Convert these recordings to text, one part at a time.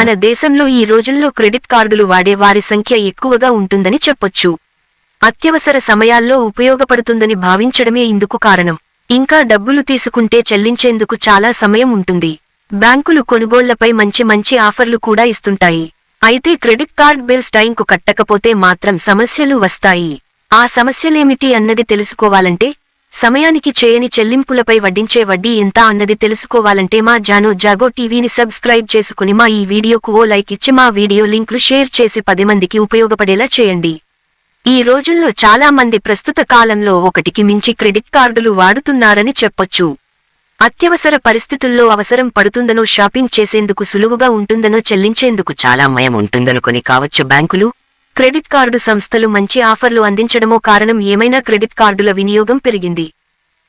మన దేశంలో ఈ రోజుల్లో క్రెడిట్ కార్డులు వాడే వారి సంఖ్య ఎక్కువగా ఉంటుందని చెప్పొచ్చు. అత్యవసర సమయాల్లో ఉపయోగపడుతుందని భావించడమే ఇందుకు కారణం. ఇంకా డబ్బులు తీసుకుంటే చెల్లించేందుకు చాలా సమయం ఉంటుంది. బ్యాంకులు కొనుగోళ్ళపై మంచి మంచి ఆఫర్లు కూడా ఇస్తుంటాయి. అయితే క్రెడిట్ కార్డ్ బిల్స్ టైంకు కట్టకపోతే మాత్రం సమస్యలు వస్తాయి. ఆ సమస్యలేమిటి అన్నది తెలుసుకోవాలంటే సమయానికి చేయని చెల్లింపులపై వడ్డించే వడ్డీ ఎంత అన్నది తెలుసుకోవాలంటే మా జానో జాగో టీవీని సబ్స్క్రైబ్ చేసుకుని మా ఈ వీడియోకు ఓ లైక్ ఇచ్చి మా వీడియో లింక్లు షేర్ చేసి పది మందికి ఉపయోగపడేలా చేయండి. ఈ రోజుల్లో చాలా మంది ప్రస్తుత కాలంలో ఒకటికి మించి క్రెడిట్ కార్డులు వాడుతున్నారని చెప్పొచ్చు. అత్యవసర పరిస్థితుల్లో అవసరం పడుతుందనో షాపింగ్ చేసేందుకు సులువుగా ఉంటుందనో చెల్లించేందుకు చాలా మయం ఉంటుందనుకొని కావచ్చు బ్యాంకులు క్రెడిట్ కార్డు సంస్థలు మంచి ఆఫర్లు అందించడమో కారణం ఏమైనా క్రెడిట్ కార్డుల వినియోగం పెరిగింది.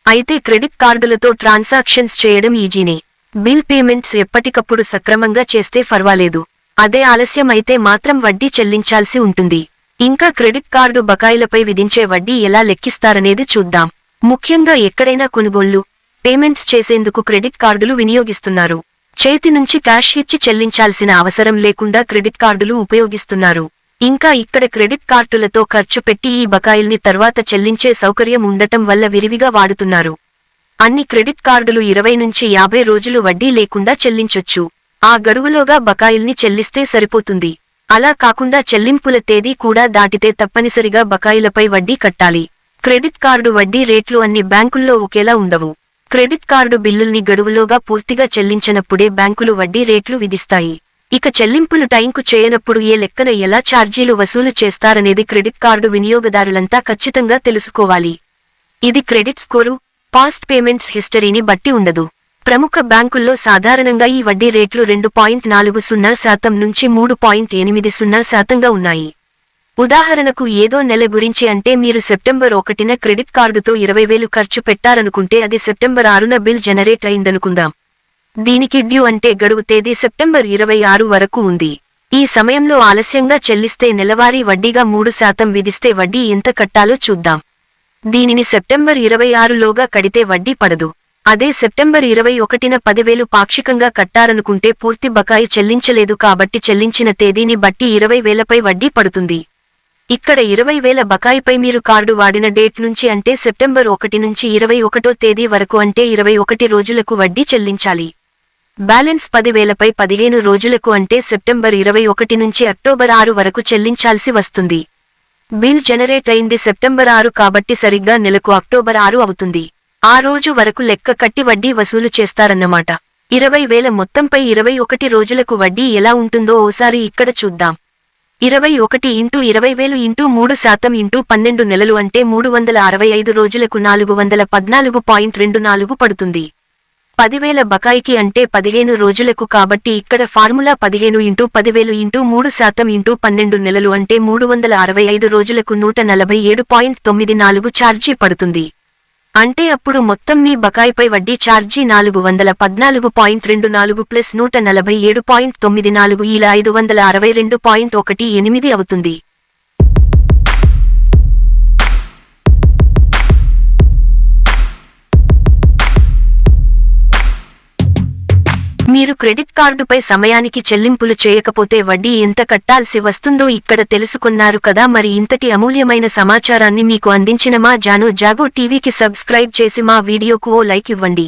అయితే క్రెడిట్ కార్డులతో ట్రాన్సాక్షన్స్ చేయడం ఈజీనే. బిల్ పేమెంట్స్ ఎప్పటికప్పుడు సక్రమంగా చేస్తే పర్వాలేదు అదే ఆలస్యం అయితే మాత్రం వడ్డీ చెల్లించాల్సి ఉంటుంది. ఇంకా క్రెడిట్ కార్డు బకాయిలపై విధించే వడ్డీ ఎలా లెక్కిస్తారనేది చూద్దాం. ముఖ్యంగా ఎక్కడైనా కొనుగోళ్ళు పేమెంట్స్ చేసేందుకు క్రెడిట్ కార్డులు వినియోగిస్తున్నారు. చేతి నుంచి క్యాష్ ఇచ్చి చెల్లించాల్సిన అవసరం లేకుండా క్రెడిట్ కార్డులు ఉపయోగిస్తున్నారు. ఇంకా ఇక్కడ క్రెడిట్ కార్డులతో ఖర్చు పెట్టి ఈ బకాయిల్ని తర్వాత చెల్లించే సౌకర్యం ఉండటం వల్ల విరివిగా వాడుతున్నారు. అన్ని క్రెడిట్ కార్డులు ఇరవై నుంచి యాభై రోజులు వడ్డీ లేకుండా చెల్లించొచ్చు. ఆ గడువులోగా బకాయిల్ని చెల్లిస్తే సరిపోతుంది. అలా కాకుండా చెల్లింపుల తేదీ కూడా దాటితే తప్పనిసరిగా బకాయిలపై వడ్డీ కట్టాలి. క్రెడిట్ కార్డు వడ్డీ రేట్లు అన్ని బ్యాంకుల్లో ఒకేలా ఉండవు. క్రెడిట్ కార్డు బిల్లుల్ని గడువులోగా పూర్తిగా చెల్లించనప్పుడే బ్యాంకులు వడ్డీ రేట్లు విధిస్తాయి. ఇక చెల్లింపులు టైంకు చేయనప్పుడు ఏ లెక్కన ఎలా ఛార్జీలు వసూలు చేస్తారనేది క్రెడిట్ కార్డు వినియోగదారులంతా ఖచ్చితంగా తెలుసుకోవాలి. ఇది క్రెడిట్ స్కోరు పాస్ట్ పేమెంట్స్ హిస్టరీని బట్టి ఉండదు. ప్రముఖ బ్యాంకుల్లో సాధారణంగా ఈ వడ్డీ రేట్లు రెండు పాయింట్ నాలుగు సున్నా శాతం నుంచి మూడు పాయింట్ ఎనిమిది సున్నా శాతంగా ఉన్నాయి. ఉదాహరణకు ఏదో నెల గురించి అంటే మీరు సెప్టెంబర్ ఒకటిన క్రెడిట్ కార్డుతో ఇరవై వేలు ఖర్చు పెట్టారనుకుంటే అది సెప్టెంబర్ ఆరున బిల్ జనరేట్ అయిందనుకుందాం. దీనికి డ్యూ అంటే గడువు తేదీ సెప్టెంబర్ ఇరవై ఆరు వరకు ఉంది. ఈ సమయంలో ఆలస్యంగా చెల్లిస్తే నెలవారీ వడ్డీగా మూడు శాతం విధిస్తే వడ్డీ ఎంత కట్టాలో చూద్దాం. దీనిని సెప్టెంబర్ ఇరవై ఆరులోగా కడితే వడ్డీ పడదు. అదే సెప్టెంబర్ ఇరవై ఒకటిన పదివేలు పాక్షికంగా కట్టారనుకుంటే పూర్తి బకాయి చెల్లించలేదు కాబట్టి చెల్లించిన తేదీని బట్టి ఇరవై వేలపై వడ్డీ పడుతుంది. ఇక్కడ ఇరవై వేల బకాయిపై మీరు కార్డు వాడిన డేట్ నుంచి అంటే సెప్టెంబర్ ఒకటి నుంచి ఇరవై ఒకటో తేదీ వరకు అంటే ఇరవై ఒకటి రోజులకు వడ్డీ చెల్లించాలి. బ్యాలెన్స్ పదివేలపై పదిహేను రోజులకు అంటే సెప్టెంబర్ ఇరవై ఒకటి నుంచి అక్టోబర్ ఆరు వరకు చెల్లించాల్సి వస్తుంది. బిల్ జనరేట్ అయింది సెప్టెంబర్ ఆరు కాబట్టి సరిగ్గా నెలకు అక్టోబర్ ఆరు అవుతుంది. ఆ రోజు వరకు లెక్క కట్టి వడ్డీ వసూలు చేస్తారన్నమాట. ఇరవై వేల మొత్తంపై ఇరవై ఒకటి రోజులకు వడ్డీ ఎలా ఉంటుందో ఓసారి ఇక్కడ చూద్దాం. ఇరవై ఒకటి ఇంటూ ఇరవై వేలు ఇంటూ మూడు శాతం ఇంటూ పన్నెండు నెలలు అంటే మూడు వందల అరవై ఐదు రోజులకు నాలుగు వందల పద్నాలుగు పాయింట్ రెండు నాలుగు పడుతుంది. పదివేల బకాయికి అంటే పదిహేను రోజులకు కాబట్టి ఇక్కడ ఫార్ములా పదిహేను ఇంటూ పదివేలు ఇంటూ మూడు శాతం ఇంటూ పన్నెండు నెలలు అంటే మూడు వందల అరవై ఐదు రోజులకు నూట నలభై ఏడు పాయింట్ తొమ్మిది నాలుగు ఛార్జీ పడుతుంది. అంటే అప్పుడు మొత్తం మీ బకాయిపై వడ్డీ ఛార్జీ నాలుగు వందల పద్నాలుగు పాయింట్ రెండు నాలుగు ప్లస్ నూట నలభై ఏడు పాయింట్ తొమ్మిది నాలుగు ఇలా ఐదు వందల అరవై రెండు పాయింట్ ఒకటి ఎనిమిది అవుతుంది. మీరు క్రెడిట్ కార్డుపై సమయానికి చెల్లింపులు చేయకపోతే వడ్డీ ఎంత కట్టాల్సి వస్తుందో ఇక్కడ తెలుసుకున్నారు కదా. మరి ఇంతటి అమూల్యమైన సమాచారాన్ని మీకు అందించిన మా జాను జాగో టీవీకి సబ్స్క్రైబ్ చేసి మా వీడియోకు ఓ లైక్ ఇవ్వండి.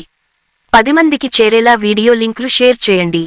పది మందికి చేరేలా వీడియో లింకులు షేర్ చేయండి.